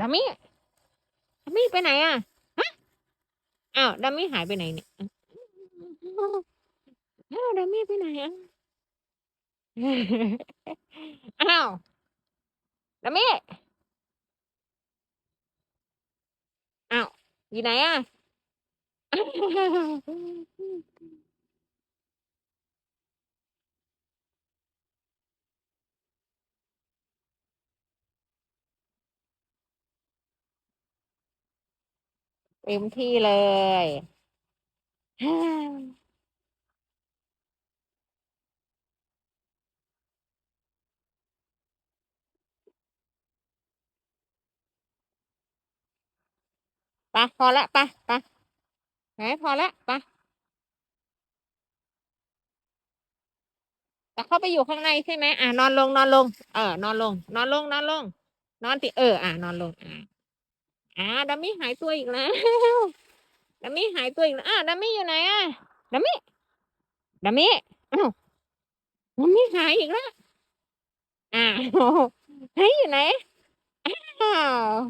ดัมมี่ดัมมี่ไปไหนอะฮะอ้าวดัมมี่หายไปไหนเนี่ยอ้าวดัมมี่ไปไหนอะอ้าวดัมมี่อ้าวอยู่ไหนอะ เต็มที่เลยไปพอละไปไปไหนพอละไปแต่เข้าไปอยู่ข้างในใช่ไหมอะนอนลงนอนลง เออนอนลง นอนลงนอนลง นอนที่เออ อะนอนลงอะ อ่าดัมมี่หายตัวอีกแล้วดัมมี่หายตัวอีกแล้วอะดัมมี่อยู่ไหนอะดัมมี่ดัมมี่อ้าวดัมมี่หายอีกแล้วอ้าเฮ้ยอยู่ไหนอ้าว